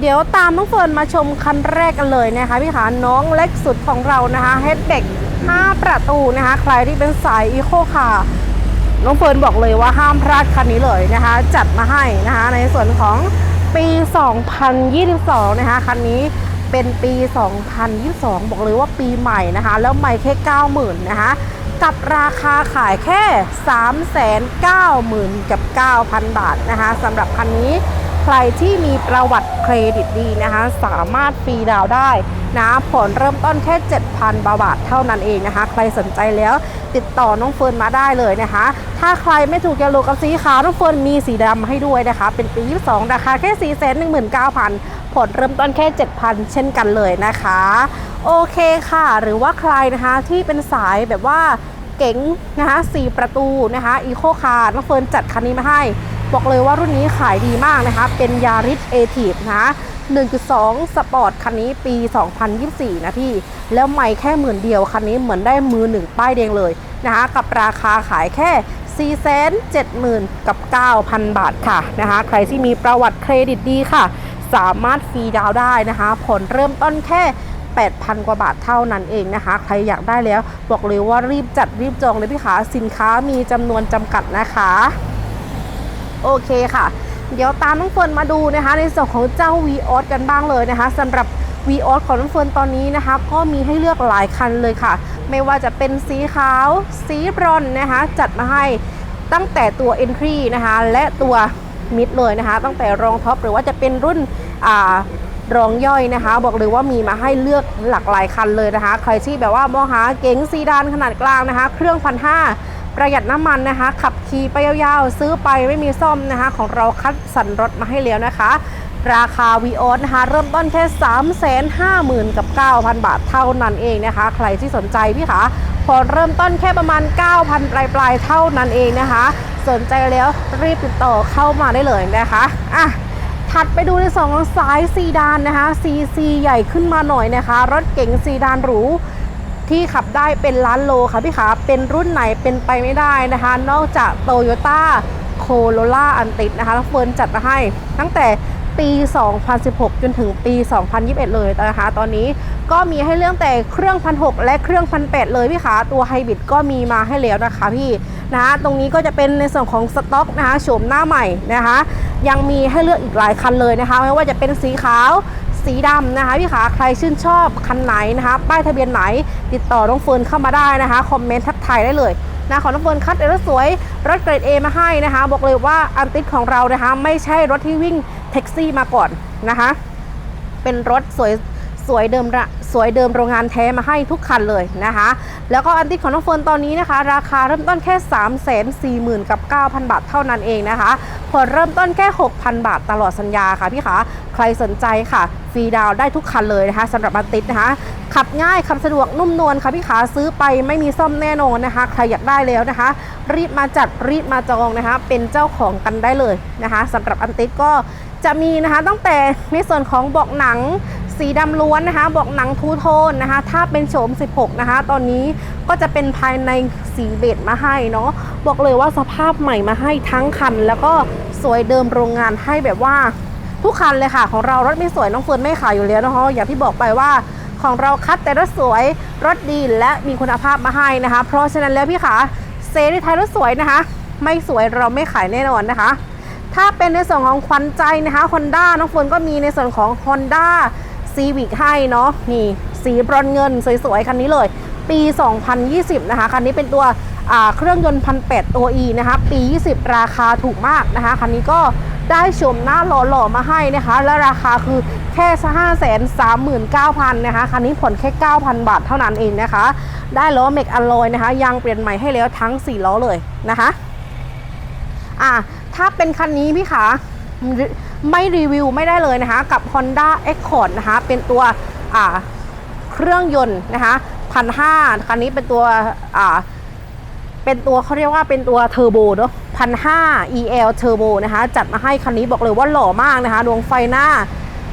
เดี๋ยวตามน้องเฟิร์นมาชมคันแรกกันเลยนะคะพี่ขาน้องเล็กสุดของเรานะคะเฮดเด็ก5ประตูนะคะ ใครที่เป็นสายอีโคคาร์น้องเฟิร์นบอกเลยว่าห้ามพลาดคันนี้เลยนะคะ จัดมาให้นะคะ ในส่วนของปี 2022 นะคะคันนี้เป็นปี 2022 บอกเลยว่าปีใหม่นะคะ แล้วใหม่แค่ 90,000 นะคะ กับราคาขายแค่ 390,000 กับ 9,000 บาทนะคะสำหรับคันนี้ ใครที่มีประวัติเครดิตดีนะคะ สามารถฟรีดาวได้นะผ่อนเริ่มต้นแค่ 7,000 บาทเท่านั้นเองนะคะ ใครสนใจแล้วติดต่อน้องเฟิร์นมาได้เลยนะคะ ถ้าใครไม่ถูกจะโลกับสีขาวน้องเฟิร์นมีสีดำให้ด้วยนะคะ เป็นปี 22 ราคาแค่ 419,000ผ่อนเริ่มต้นแค่ 7,000 เช่นกันเลยนะคะ โอเคค่ะ หรือว่าใครนะคะที่เป็นสายแบบว่าเก๋งนะคะ4ประตูนะคะอีโคคาร์น้องเฟิร์นจัดคันนี้มาให้ บอกเลยว่ารุ่นนี้ขายดีมากนะคะ เป็นยาริสเอทีฟนะ1.2 สปอร์ตคันนี้ปี 2024 นะพี่ แล้วไม่แค่หมื่นเดียว คันนี้เหมือนได้มือหนึ่งป้ายแดงเลยนะคะ กับราคาขายแค่ 4 7 0 0 0 กับ 9,000 บาทค่ะนะคะ ใครที่มีประวัติเครดิตดีค่ะ สามารถฟรีดาวได้นะคะ ผลเริ่มต้นแค่ 8,000 กว่าบาทเท่านั้นเองนะคะ ใครอยากได้แล้ว บอกเลยว่ารีบจัดรีบจองเลยพี่ขาสินค้ามีจำนวนจำกัดนะคะ โอเคค่ะ เดี๋ยวตามน้องเฟิร์นมาดูนะคะ ในส่วนของเจ้า v ีออกันบ้างเลยนะคะสำหรับ v ีออของน้องเฟิร์นตอนนี้นะคะ ก็มีให้เลือกหลายคันเลยค่ะ ไม่ว่าจะเป็นสีขาว สีบรอนนะคะ จัดมาให้ตั้งแต่ตัว Entry นะคะ และตัวมิดเลยนะคะ ตั้งแต่รองท็อปหรือว่าจะเป็นรุ่นอ่ารองย่อยนะคะ บอกเลยว่ามีมาให้เลือกหลากหลายคันเลยนะคะ ใครที่แบบว่ามองหาเก๋งซีดานขนาดกลางนะคะ เครื่องพันห้า ประหยัดน้ำมันนะคะ ขับขี่ไปยาวๆ ซื้อไปไม่มีซ่อมนะคะ ของเราคัดสรรรถมาให้แล้วนะคะ ราคาวีออนะคะ เริ่มต้นแค่ 3 5 0 0 0 0กับ9,000 บาทเท่านั้นเองนะคะ ใครที่สนใจพี่คะพอเริ่มต้นแค่ประมาณ 9,000ปลายปลายๆ เท่านั้นเองนะคะ สนใจแล้วรีบติดต่อเข้ามาได้เลยนะคะอะถัดไปดูในสองสายซีดานนะคะซีซีใหญ่ขึ้นมาหน่อยนะคะ รถเก๋งซีดานหรู ที่ขับได้เป็นล้านโลค่ะพี่ขาเป็นรุ่นไหนเป็นไปไม่ได้นะคะ นอกจากโตโยต้าโคโรล่าอันติดนะคะแล้วเฟิร์นจัดมาให้ ตั้งแต่ปี 2016 จนถึงปี 2021 เลยนะคะ ตอนนี้ก็มีให้เรื่องแต่เครื่องพันหและเครื่องพันแเลยพี่ขาตัวไฮบริดก็มีมาให้แล้วนะคะพี่นะคะตรงนี้ก็จะเป็นในส่วนของสต็อกนะคะโฉมหน้าใหม่นะคะ ยังมีให้เลือกอีกหลายคันเลยนะคะ ไม่ว่าจะเป็นสีขาว สีดำนะคะพี่ขาใครชื่นชอบคันไหนนะคะ ป้ายทะเบียนไหน ติดต่อน้องเฟิร์นเข้ามาได้นะคะ คอมเมนต์ทักทายได้เลยนะของน้องเฟิร์นคัดรถสวย รถเกรด A มาให้นะคะ บอกเลยว่าอันติดของเรานะคะ ไม่ใช่รถที่วิ่งแท็กซี่มาก่อนนะคะ เป็นรถสวย สวยเดิมระสวยเดิมโรงงานแท้มาให้ทุกคันเลยนะคะ แล้วก็อันติดของน้องเฟิร์นตอนนี้นะคะ ราคาเริ่มต้นแค่ 3 4 0 0 0 0กับ9,000 บาทเท่านั้นเองนะคะผ่อนเริ่มต้นแค่ 6,000 บาทตลอดสัญญาค่ะพี่คะใครสนใจค่ะฟรีดาวได้ทุกคันเลยนะคะสำหรับอันติดนะคะขับง่ายขับสะดวกนุ่มนวลค่ะพี่ขาซื้อไปไม่มีซ่อมแน่นอนนะคะ ใครอยากได้แล้วนะคะ รีบมาจัดรีบมาจองนะคะ เป็นเจ้าของกันได้เลยนะคะสำหรับอันติดก็จะมีนะคะตั้งแต่ในส่วนของเบอกหนัง สีดำล้วนนะคะ บอกหนังทูโทนนะคะ ถ้าเป็นโฉม 16 นะคะ ตอนนี้ก็จะเป็นภายในสีเบจมาให้เนาะ บอกเลยว่าสภาพใหม่มาให้ทั้งคัน แล้วก็สวยเดิมโรงงานให้แบบว่าทุกคันเลยค่ะ ของเรารถไม่สวยน้องเฟิร์นไม่ขายอยู่แล้วนะคะอย่างที่บอกไปว่าของเราคัดแต่รถสวยรถดีและมีคุณภาพมาให้นะคะ เพราะฉะนั้นแล้วพี่ขาเซรีไทยรถสวยนะคะ ไม่สวยเราไม่ขายแน่นอนนะคะ ถ้าเป็นในส่วนของควันใจนะคะ Honda น้องเฟิร์นก็มีในส่วนของ Honda Civic ให้เนาะนี่สีบรอนเงินสวยๆ คันนี้เลย ปี 2020 นะคะ คันนี้เป็นตัวเครื่องยนต์พันแตัว E นะคะ ปี 20 ราคาถูกมากนะคะ คันนี้ก็ได้ชมหน้าหล่อๆมาให้นะคะ และราคาคือแค่5 3 9 0 0 0นะคะ คันนี้ผ่อนแค่9,000บาทเท่านั้นเองนะคะ ได้ล้อเมกอลอยนะคะ ยางเปลี่ยนใหม่ให้แล้วทั้ง4ล้อเลยนะคะ อะถ้าเป็นคันนี้พี่ขา ไม่รีวิวไม่ได้เลยนะคะ กับ Honda Accord นะคะ เป็นตัวเครื่องยนต์นะคะพันห้าคันนี้เป็นตัวเป็นตัวเขาเรียกว่าเป็นตัวเทอร์โบเนาะพันห้า EL เทอร์โบนะคะ จัดมาให้คันนี้บอกเลยว่าหล่อมากนะคะ ดวงไฟหน้า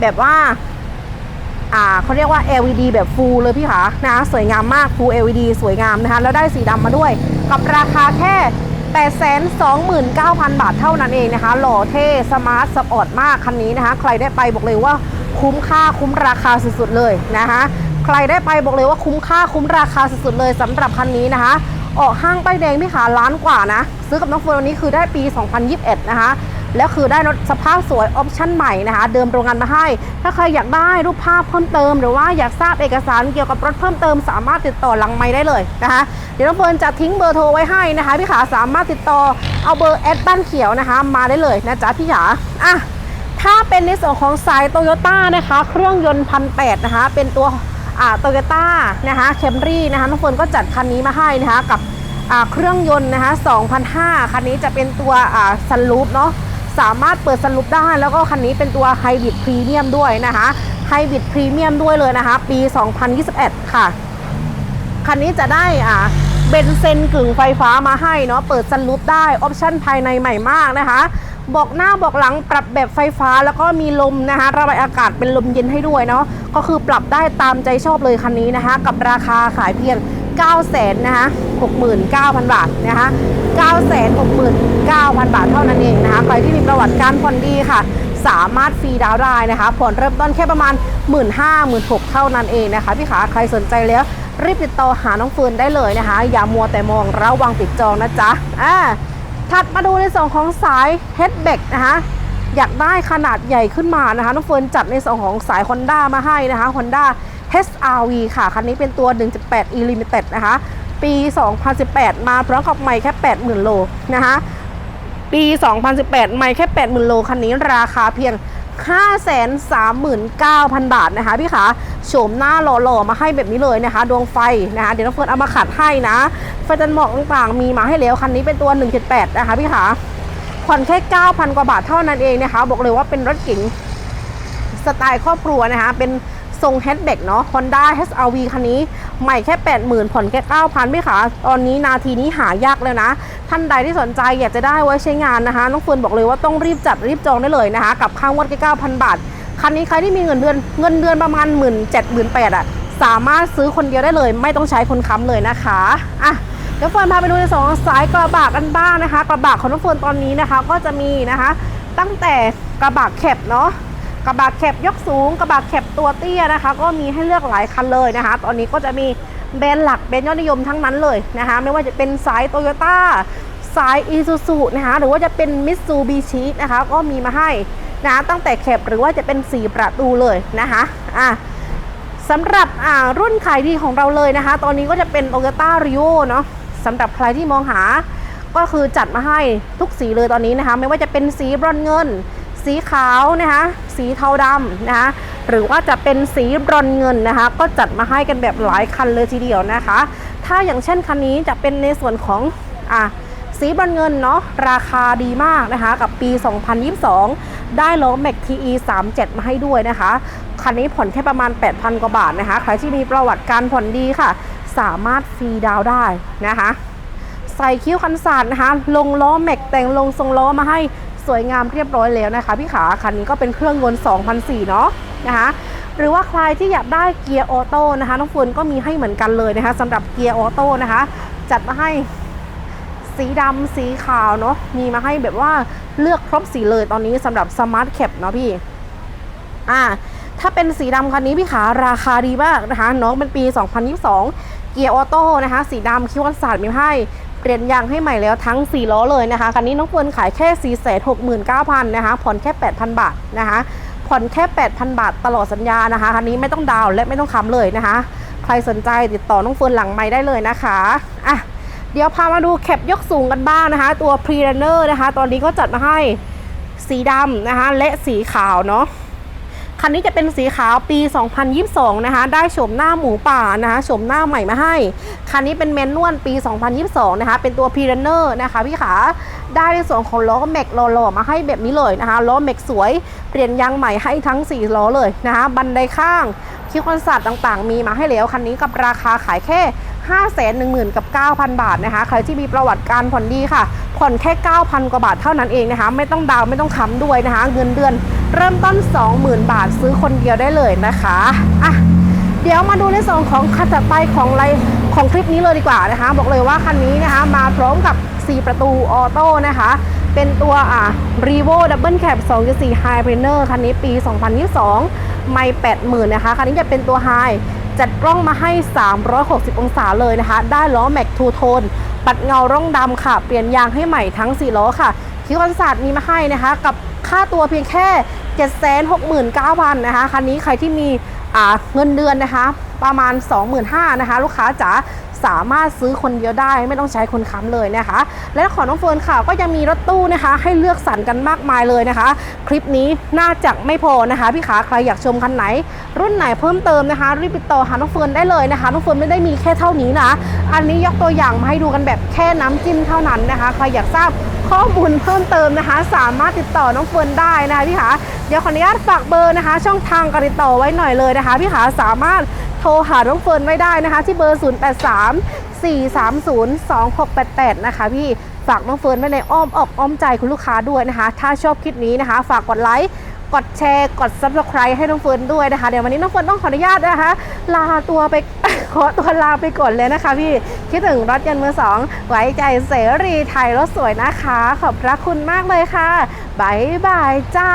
แบบว่าอ่าเขาเรียกว่า LED แบบฟูลเลยพี่ขานะสวยงามมาก Full LED สวยงามนะคะ แล้วได้สีดำมาด้วย กับราคาแค่ 829,000 บาทเท่านั้นเองนะคะ หล่อเท่สมาร์ทสปอร์ตมากคันนี้นะคะ ใครได้ไปบอกเลยว่าคุ้มค่าคุ้มราคาสุดๆเลยนะคะใครได้ไปบอกเลยว่าคุ้มค่าคุ้มราคาสุดๆเลยสำหรับคันนี้นะคะ ออกห้างป้ายแดงพี่ขาล้านกว่านะ ซื้อกับน้องเฟิร์นวันนี้คือได้ปี 2021 นะคะ แล้วคือได้รถสภาพสวยออปชั่นใหม่นะคะ เดิมโรงงานมาให้ ถ้าใครอยากได้รูปภาพเพิ่มเติม หรือว่าอยากทราบเอกสารเกี่ยวกับรถเพิ่มเติม สามารถติดต่อหลังไม้ได้เลยนะคะ เดี๋ยวน้องเฟิร์นจะทิ้งเบอร์โทรไว้ให้นะคะพี่ขาสามารถติดต่อเอาเบอร์แอดบ้านเขียวนะคะ มาได้เลยนะจ๊ะพี่ขาอะถ้าเป็นในส่วนของสายโตโยต้านะคะ เครื่องยนต์พันแนะคะ เป็นตัวโตโยต้านะคะเคมรี่นะคะน้องเฟิร์นก็จัดคันนี้มาให้นะคะกับเครื่องยนต์นะคะ2,005 คันนี้จะเป็นตัวซันลูปเนาะ สามารถเปิดซันลูปได้ แล้วก็คันนี้เป็นตัวไฮบริดพรีเมียมด้วยนะคะไฮบริดพรีเมียมด้วยเลยนะคะ ปี 2021 ค่ะ คันนี้จะได้อ่าเบนเซนกึ่งไฟฟ้ามาให้เนาะเปิดซันรูปได้ออปชั่นภายในใหม่มากนะคะบอกหน้าบอกหลังปรับแบบไฟฟ้าแล้วก็มีลมนะคะระบายอากาศเป็นลมเย็นให้ด้วยเนาะก็คือปรับได้ตามใจชอบเลยคันนี้นะคะ กับราคาขายเพียง 9 0 0 0 0นะคะ69,000 บาทนะคะ 969,000 บาทเท่านั้นเองนะคะ ใครที่มีประวัติการผ่อนดีค่ะ สามารถฟรีดาวได้นะคะผ่อนเริ่มต้นแค่ประมาณ 1 5 0 0 0 1 6เท่านั้นเองนะคะ พี่ขาใครสนใจแล้วรีบติดต่อหาน้องเฟิร์นได้เลยนะคะ อย่ามัวแต่มองระวังติดจองนะจ๊ะอ่าถัดมาดูในส่วนของสายเฮดเบกนะคะอยากได้ขนาดใหญ่ขึ้นมานะคะน้องเฟิร์นจัดในส่วนของสาย Honda มาให้นะคะ Honda HRV ค่ะ คันนี้เป็นตัว 1.8 e Limited นะคะ ปี 2018 มาพร้อมกับใหม่แค่ 80,000 โลนะคะ ปี 2018 ไม่แค่ 80,000 โลคันนี้ราคาเพียง 539,000 บาทนะคะพี่ขาโฉมหน้าหล่อๆ มาให้แบบนี้เลยนะคะ ดวงไฟนะคะ เดี๋ยวน้องเฟิร์นเอามาขัดให้นะไฟจันหมอกต่างๆ มีมาให้แล้วคันนี้เป็นตัว1.8นะคะพี่ขาผ่อนแค่ 9,000 กว่าบาทเท่านั้นเองนะคะ บอกเลยว่าเป็นรถเก๋งสไตล์ครอบครัวนะคะ เป็น ทรงแฮชแบ็กเนาะ Honda HRV คันนี้ใหม่แค่ 80,000 ผ่อนแค่ 9,000 พี่ขาตอนนี้นาทีนี้หายากแล้วนะ ท่านใดที่สนใจอยากจะได้ไว้ใช้งานนะคะ น้องเฟิร์นบอกเลยว่าต้องรีบจัดรีบจองได้เลยนะคะ กับค่างวดแค่9,000 บาท คันนี้ใครที่มีเงินเดือนเงินเดือนประมาณ 1 7 0 0 0 0 8อะสามารถซื้อคนเดียวได้เลย ไม่ต้องใช้คนค้ำเลยนะคะอะเดี๋ยวเฟิร์นพาไปดูในสองสายกระบะกันบ้างนะคะ กระบะของน้องเฟิร์นตอนนี้นะคะ ก็จะมีนะคะ ตั้งแต่กระบะแคบเนาะ กระบะแคบยกสูง กระบะแคบตัวเตี้ยนะคะ ก็มีให้เลือกหลายคันเลยนะคะ ตอนนี้ก็จะมีแบรนด์หลักแบรนด์ยอดนิยมทั้งนั้นเลยนะคะ ไม่ว่าจะเป็นสายโตโยต้าสายอีซูซูนะคะ หรือว่าจะเป็นมิตซูบิชินะคะ ก็มีมาให้นะตั้งแต่แคบหรือว่าจะเป็น4ประตูเลยนะคะอะสำหรับอ่ารุ่นขายดีของเราเลยนะคะ ตอนนี้ก็จะเป็น Toyota r i o เนาะสำหรับใครที่มองหาก็คือจัดมาให้ทุกสีเลยตอนนี้นะคะ ไม่ว่าจะเป็นสีบรอนซ์เงิน สีขาวนะคะ สีเทาดำนะคะหรือว่าจะเป็นสีบรอนเงินนะคะ ก็จัดมาให้กันแบบหลายคันเลยทีเดียวนะคะ ถ้าอย่างเช่นคันนี้จะเป็นในส่วนของอะสีบรอนเงินเนาะราคาดีมากนะคะ กับปี 2022 ได้ล้อ Mac TE 37 มาให้ด้วยนะคะ คันนี้ผ่อนแค่ประมาณ 8,000 กว่าบาทนะคะ ใครที่มีประวัติการผ่อนดีค่ะ สามารถฟรีดาวได้นะคะ ใส่คิ้วคันศาสตร์นะคะ ลงล้อแม็กแต่งลงทรงล้อมาให้ สวยงามเรียบร้อยแล้วนะคะพี่ขาคันนี้ก็เป็นเครื่องยนต์2004เนาะนะคะหรือว่าใครที่อยากได้เกียร์ออโต้นะคะน้องฟืนก็มีให้เหมือนกันเลยนะคะสำหรับเกียร์ออโต้นะคะ จัดมาให้สีดำสีขาวเนาะมีมาให้แบบว่าเลือกครบสีเลยตอนนี้สำหรับสมาร์ทแคปเนาะพี่อ่าถ้าเป็นสีดำคันนี้พี่ขาราคาดีมากนะคะน้องเป็นปี 2022 เกียร์ออโต้นะคะ สีดำคิวอันศาสตร์มีให้ เปลี่ยนยางให้ใหม่แล้วทั้ง 4 ล้อเลยนะคะคันนี้น้องเฟิร์นขายแค่ 469,000นะคะผ่อนแค่ 8,000 บาทนะคะผ่อนแค่ 8,000 บาทตลอดสัญญานะคะคันนี้ไม่ต้องดาวและไม่ต้องค้ำเลยนะคะ ใครสนใจติดต่อน้องเฟิร์นหลังไม้ได้เลยนะคะอะเดี๋ยวพามาดูแคปยกสูงกันบ้างนะคะ ตัว p r e r u n n e r นะคะ ตอนนี้ก็จัดมาให้สีดำนะคะ และสีขาวเนาะ คันนี้จะเป็นสีขาวปี 2022 นะคะ ได้โฉมหน้าหมูป่านะคะโฉมหน้าใหม่มาให้ คันนี้เป็นแมนนวลปี 2022 นะคะ เป็นตัวพีเรนเนอร์นะคะพี่ขา ได้ในส่วนของล้อแม็กหล่อๆมาให้แบบนี้เลยนะคะ ล้อแม็กสวย เปลี่ยนยางใหม่ให้ทั้ง 4 ล้อเลยนะคะ บันไดข้าง คิวคอนสัตต์ต่างๆ มีมาให้แล้ว คันนี้กับราคาขายแค่ 5 1 0 0 0 0 กับ 9,000 บาทนะคะ ใครที่มีประวัติการผ่อนดีค่ะ ผ่อนแค่ 9,000 กว่าบาทเท่านั้นเองนะคะ ไม่ต้องดาวไม่ต้องค้ำด้วยนะคะ เงินเดือนเริ่มต้น 20,000 บาทซื้อคนเดียวได้เลยนะคะอะเดี๋ยวมาดูในส่วนของคันถัดไปของไลของคลิปนี้เลยดีกว่านะคะ บอกเลยว่าคันนี้นะคะมาพร้อมกับ 4 ประตูออโต้นะคะเป็นตัวอะ r e v o Double Cab 2.4 High p r e n e r คันนี้ปี 2022 ไม่ 80,000 นะคะ คันนี้จะเป็นตัว High จัดกล้องมาให้ 360 องศาเลยนะคะ ได้ล้อแม็กทูโทน ปัดเงาร่องดำค่ะ เปลี่ยนยางให้ใหม่ทั้ง 4 ล้อค่ะ คิวคอนศาสตมีมาให้นะคะ กับค่าตัวเพียงแค่ 769,000นะคะ คันนี้ใครที่มีเงินเดือนนะคะ ประมาณ 25,000นะคะ ลูกค้าจ๋า สามารถซื้อคนเดียวได้ ไม่ต้องใช้คนค้ำเลยนะคะ และของน้องเฟิร์นค่ะก็ยังมีรถตู้นะคะ ให้เลือกสรรกันมากมายเลยนะคะ คลิปนี้น่าจะไม่พอนะคะพี่ขาใครอยากชมคันไหน รุ่นไหนเพิ่มเติมนะคะ รีบติดต่อหาน้องเฟิร์นได้เลยนะคะน้องเฟิร์นไม่ได้มีแค่เท่านี้นะ อันนี้ยกตัวอย่างมาให้ดูกันแบบแค่น้ำจิ้มเท่านั้นนะคะ ใครอยากทราบ ข้อมูลเพิ่มเติมนะคะ สามารถติดต่อน้องเฟิร์นได้นะคะพี่ขาเดี๋ยวขออนุญาตฝากเบอร์นะคะ ช่องทางการติดต่อไว้หน่อยเลยนะคะพี่ขาสามารถโทรหาน้องเฟิร์นไว้ได้นะคะ ที่เบอร์ 083 430 2688 นะคะพี่ฝากน้องเฟิร์นไว้ในอ้อมอกอ้อมใจคุณลูกค้าด้วยนะคะ ถ้าชอบคลิปนี้นะคะ ฝากกดไลค์ กดแชร์กด subscribe ให้น้องเฟิร์นด้วยนะคะ เดี๋ยววันนี้น้องเฟิร์นต้องขออนุญาตนะคะ ลาตัวไป ขอตัวลาไปก่อนเลยนะคะพี่ คิดถึงรถยนต์มือสองไว้ใจเสรีไทยรถสวยนะคะ ขอบพระคุณมากเลยค่ะบายบายจ้า